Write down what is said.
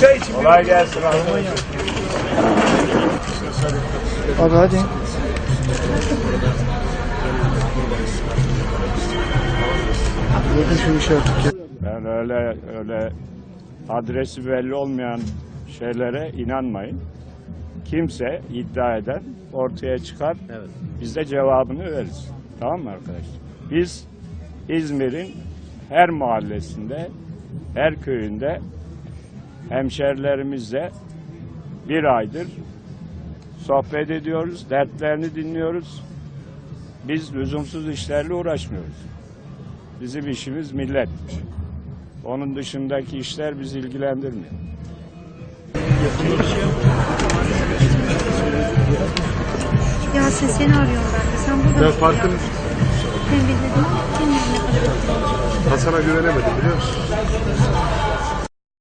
Çay için. Kolay gelsin. Abi hadi. Ben öyle öyle adresi belli olmayan şeylere inanmayın. Kimse iddia eden ortaya çıkar. Evet. Biz de cevabını veririz. Tamam mı arkadaşlar? Biz İzmir'in her mahallesinde, her köyünde hemşerilerimizle bir aydır sohbet ediyoruz, dertlerini dinliyoruz. Biz lüzumsuz işlerle uğraşmıyoruz. Bizim işimiz millet. Onun dışındaki işler bizi ilgilendirmiyor. Yasin seni arıyorlardı. Sen burada Ben mısın? farkın Tembihledim ama kim yüzüne Hasan'a güvenemedim biliyor musun?